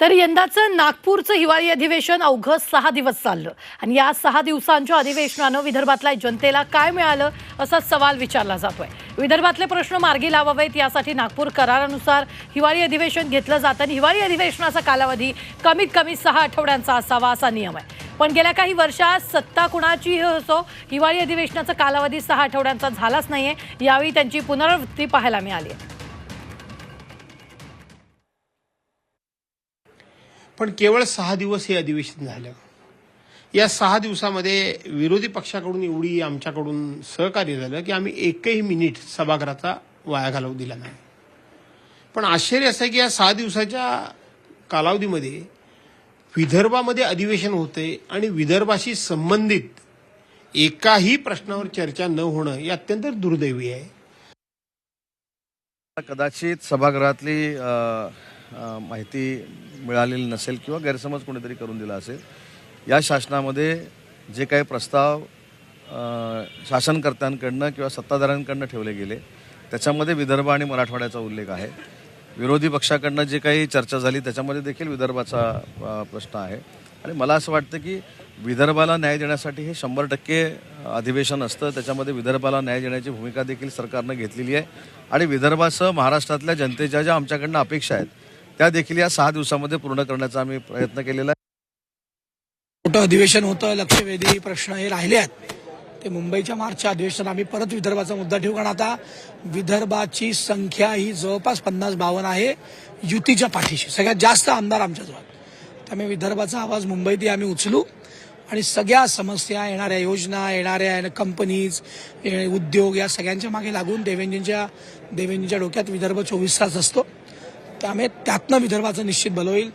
तर यंदाचं नागपूरचं हिवाळी अधिवेशन अवघं सहा दिवस चाललं. आणि या सहा दिवसांच्या अधिवेशनानं विदर्भातल्या जनतेला काय मिळालं असा सवाल विचारला जातोय. विदर्भातले प्रश्न मार्गी लावावेत यासाठी नागपूर करारानुसार हिवाळी अधिवेशन घेतलं जातं आणि हिवाळी अधिवेशनाचा कालावधी कमीत कमी सहा आठवड्यांचा असावा असा नियम आहे. पण गेल्या काही वर्षात सत्ता कुणाचीही असो हिवाळी अधिवेशनाचा कालावधी सहा आठवड्यांचा झालाच नाहीये. यावेळी त्यांची पुनरावृत्ती पाहायला मिळाली आहे. पण केवळ सहा दिवस हे अधिवेशन झालं. या सहा दिवसामध्ये विरोधी पक्षाकडून एवढी आमच्याकडून सहकार्य झालं की आम्ही एकही मिनिट सभागृहाचा वाया घालवू दिला नाही. पण आश्चर्य असं आहे की या सहा दिवसाच्या कालावधीमध्ये विदर्भामध्ये अधिवेशन होते आणि विदर्भाशी संबंधित एकाही प्रश्नावर चर्चा न होणं हे अत्यंत दुर्दैवी आहे. कदाचित सभागृहातली माहिती मिळालेली नसेल किंवा गैरसमज कोणीतरी करून दिला असेल या शासनामध्ये जे काही प्रस्ताव शासनकर्त्यांकडनं किंवा सत्ताधाऱ्यांकडनं ठेवले गेले त्याच्यामध्ये विदर्भ आणि मराठवाड्याचा उल्लेख आहे. विरोधी पक्षाकडनं जे काही चर्चा झाली त्याच्यामध्ये देखील विदर्भाचा प्रश्न आहे. आणि मला असं वाटतं की विदर्भाला न्याय देण्यासाठी हे शंभर टक्के अधिवेशन असतं. त्याच्यामध्ये विदर्भाला न्याय देण्याची भूमिका देखील सरकारनं घेतलेली आहे. आणि विदर्भासह महाराष्ट्रातल्या जनतेच्या ज्या आमच्याकडनं अपेक्षा आहेत त्या देखील या सहा दिवसामध्ये पूर्ण करण्याचा आम्ही प्रयत्न केलेला आहे. मोठं अधिवेशन होतं लक्षवेधी प्रश्न हे राहिले आहेत. ते मुंबईच्या मार्चच्या अधिवेशनात आम्ही परत विदर्भाचा मुद्दा ठेवू कारण आता विदर्भाची संख्या ही जवळपास पन्नास बावन्न आहे युतीच्या पाठीशी. सगळ्यात जास्त आमदार आमच्याजवळ त्यामुळे विदर्भाचा आवाज मुंबईतही आम्ही उचलू आणि सगळ्या समस्या येणाऱ्या योजना येणाऱ्या कंपनीज उद्योग या सगळ्यांच्या मागे लागून देवेंजींच्या देवेंजींच्या डोक्यात विदर्भ चोवीस तास असतो. त्यामुळे त्यातनं विदर्भाचं निश्चित बल होईल.